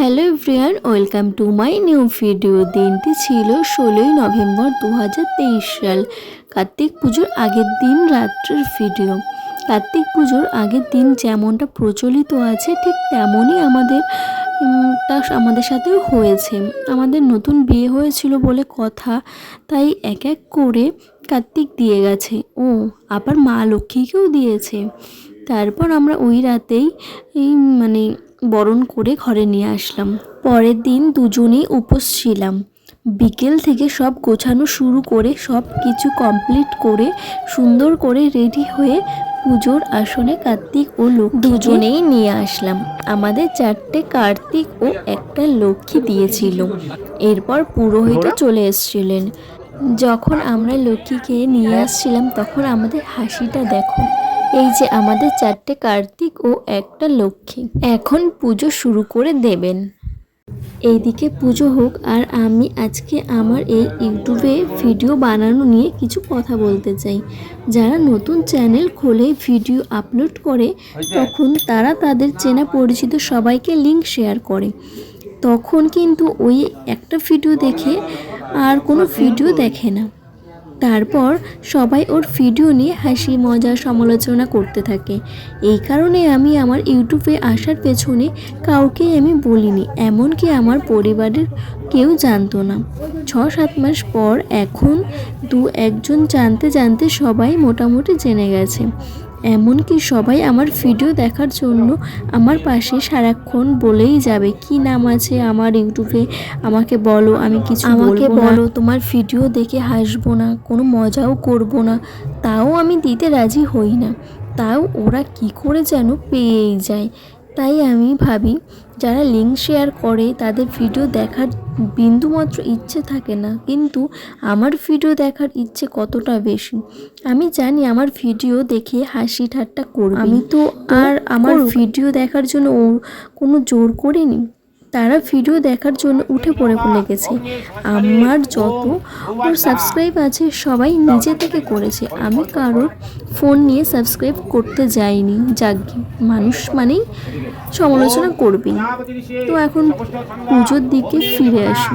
Hello everyone welcome to my new video. দিনটি ছিল ষোলোই নভেম্বর দু হাজার তেইশ সাল, কার্তিক পুজোর আগের দিন রাত্রের ভিডিও। কার্তিক পুজোর আগের দিন যেমনটা প্রচলিত আছে, ঠিক তেমনই আমাদের তা আমাদের সাথেও হয়েছে। আমাদের নতুন বিয়ে হয়েছিল বলে কথা, তাই এক এক করে কার্তিক দিয়ে গেছে। ও, আবার মা লক্ষ্মীকেও দিয়েছে। তারপর আমরা ওই রাতেই এই মানে বরণ করে ঘরে নিয়ে আসলাম। পরের দিন দুজনেই উপোস ছিলাম। বিকেল থেকে সব গোছানো শুরু করে সব কিছু কমপ্লিট করে সুন্দর করে রেডি হয়ে পুজোর আসনে কার্তিক ও লক্ষ্মী দুজনেই নিয়ে আসলাম। আমাদের চারটে কার্তিক ও একটা লক্ষ্মী দিয়েছিল। এরপর পুরোহিত চলে এসেছিলেন। যখন আমরা লক্ষ্মীকে নিয়ে আসছিলাম তখন আমাদের হাসিটা দেখো। এই যে আমাদের চারটে কার্তিক ও একটা লক্ষ্মী। এখন পুজো শুরু করে দেবেন। এইদিকে পুজো হোক, আর আমি আজকে আমার এই ইউটিউবে ভিডিও বানানো নিয়ে কিছু কথা বলতে চাই। যারা নতুন চ্যানেল খোলে ভিডিও আপলোড করে, তখন তারা তাদের চেনা পরিচিত সবাইকে লিঙ্ক শেয়ার করে। তখন কিন্তু ওই একটা ভিডিও দেখে আর কোনো ভিডিও দেখে না। তারপর সবাই ওর ভিডিও নিয়ে হাসি, মজা, সমালোচনা করতে থাকে। এই কারণে আমি আমার ইউটিউবে আসার পেছনে কাউকে আমি বলিনি, এমনকি আমার পরিবারের কেউ জানতো না। ছ সাত মাস পর এখন দু একজন জানতে জানতে সবাই মোটামুটি জেনে গেছে। এমনকি সবাই আমার ভিডিও দেখার জন্য আমার পাশে সারাক্ষণ বলেই যাবে কি নাম আছে আমার ইউটিউবে? আমাকে বলো আমি কিছু আমাকে বলো তোমার ভিডিও দেখে হাসবো না কোনো মজাও করব না। তাও আমি দিতে রাজি হই না। তাও ওরা কি করে যেন পেয়েই যায়। তাই আমি ভাবি যারা লিঙ্ক শেয়ার করে তাদের ভিডিও দেখার বিন্দুমাত্র ইচ্ছে থাকে না। কিন্তু আমার ভিডিও দেখার ইচ্ছে কতটা বেশি? আমি জানি আমার ভিডিও দেখে হাসি ঠাট্টা করবে আমি তো আর আমার ভিডিও দেখার জন্য ও কোনো জোর করিনি। তারা ভিডিও দেখার জন্য উঠে পড়ে লেগেছে আমার যত ওর সাবস্ক্রাইব আছে, সবাই নিজে থেকে করেছে। আমি কারোর ফোন নিয়ে সাবস্ক্রাইব করতে যাইনি। যাজ্ঞে মানুষ মানেই সমালোচনা করবেই। তো এখন পুজোর দিকে ফিরে আসি।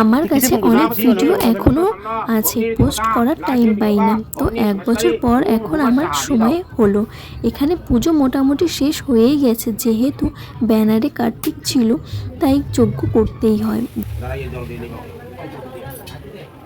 আমার কাছে অনেক ভিডিও এখনও আছে পোস্ট করার টাইম পাই না। তো এক বছর পর এখন আমার সময় হলো। এখানে পুজো মোটামুটি শেষ হয়েই গেছে যেহেতু ব্যানারে কার্তিক ছিল তাই যোগ্য করতেই হয়।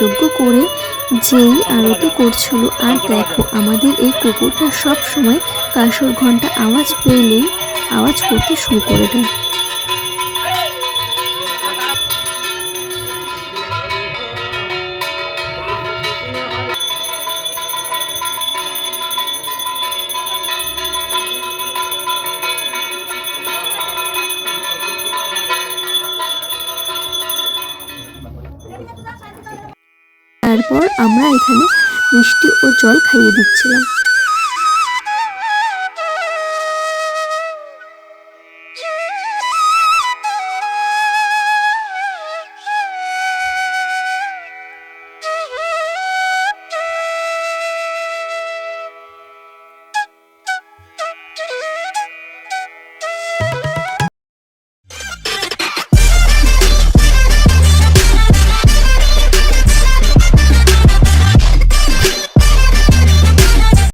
যজ্ঞ করে যেই আরতি করছিল। আর দেখো, আমাদের এই কুকুরটা সব সময় ঘণ্টা আওয়াজ পেলেই আওয়াজ করতে শুরু করে দেয়। তারপর আমরা এখানে মিষ্টি ও জল খাইয়ে দিচ্ছিলাম।